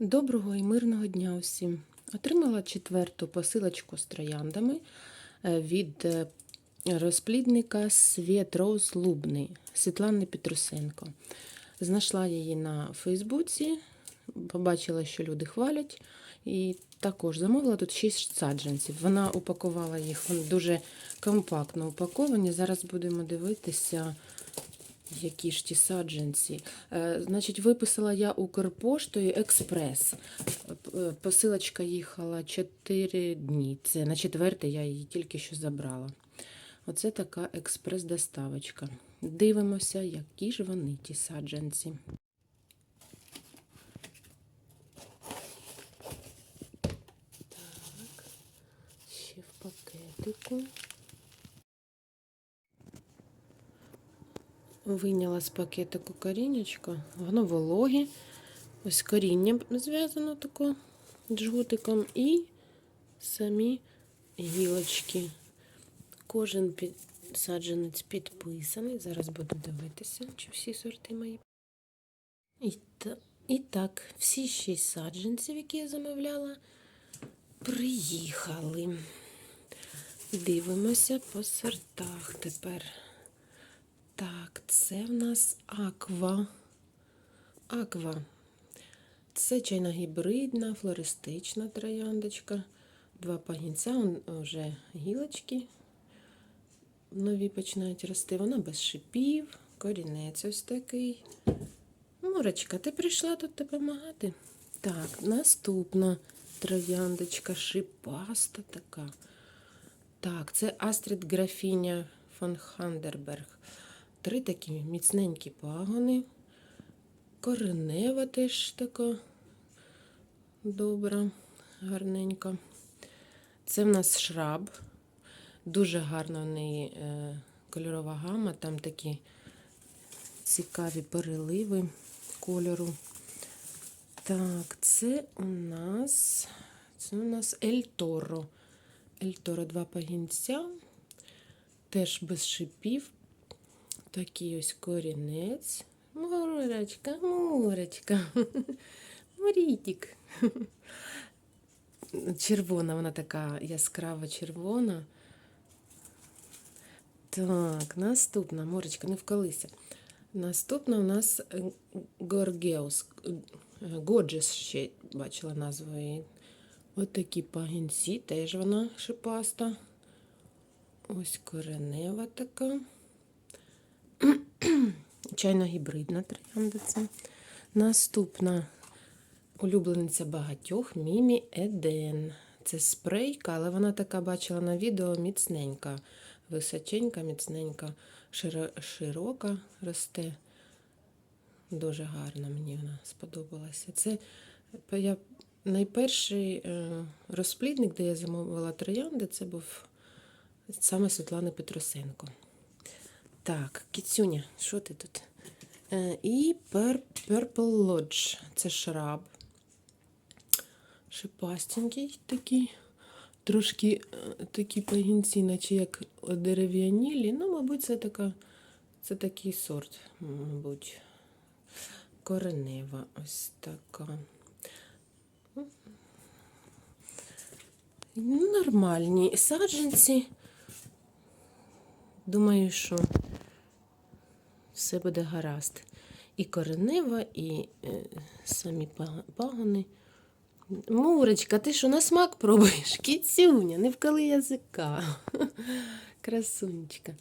Доброго і мирного дня усім. Отримала четверту посилочку з трояндами е, від е, розплідника Світ Роуз Лубний Світлани Петрусенко. Знайшла її на Фейсбуці, побачила, що люди хвалять, і також замовила тут 6 саджанців. Вона упакувала їх, дуже компактно упаковані. Зараз будемо дивитися. Які ж ті саджанці? Е, значить, виписала я Укрпоштою експрес. Е, Посилочка їхала 4 дні. Це на четвертий я її тільки що забрала. Оце така експрес-доставочка. Дивимося, які ж вони, ті саджанці. Так, ще в пакетику. Вийняла з пакетику корінечко. Воно вологе. Ось коріння зв'язано тако джгутиком і самі гілочки. Кожен саджанець підписаний. Зараз буду дивитися, чи всі сорти мої. І, та... і так, всі шість саджанців, які я замовляла, приїхали. Дивимося по сортах тепер. Так, це в нас аква. Аква. Це чайна гібридна, флористична трояндочка. Два пагінця, вже гілочки нові починають рости. Вона без шипів, корінець ось такий. Мурочка, ти прийшла тут допомагати? Так, наступна трояндочка, шипаста така. Так, це Астрид Графіня фон Хандерберг. Три такі міцненькі пагони. Коренева теж така добра, гарненька. Це в нас шраб. Дуже гарна в неї е, кольорова гама. Там такі цікаві переливи кольору. Так, це у нас це у нас Ель Торо. Ель Торо два пагінця. Теж без шипів. Такий ось корінець. Мурочка, мурочка. Мурітік. Червона, вона така яскрава червона. Так, наступна, Мурочка, не вколися. Наступна у нас е, Горгеус. Годжес ще бачила назву її. Ось такі пагінці, теж вона шипаста. Ось коренева така. Чайно гібридна троянда це. Наступна улюблениця багатьох Мімі Еден. Це спрейка, але вона така бачила на відео міцненька, височенька, міцненька, широка росте. Дуже гарна мені вона сподобалася. Це я найперший е, розплідник, де я замовила троянди, це був саме Світлани Петросенко. Так, Кіцюня, що ти тут? Е, і Pur- Purple Lodge. Це шраб. Шипастенький такий. Трошки е, такі пагінці, наче як дерев'янілі. Ну, мабуть, це така, це такий сорт, мабуть. Коренева ось така. Нормальні саджанці. Думаю, що все буде гаразд. І коренева, і е, самі па- пагони. Мурочка, ти що на смак пробуєш? Кіцюня, не вкали язика. Красунечка.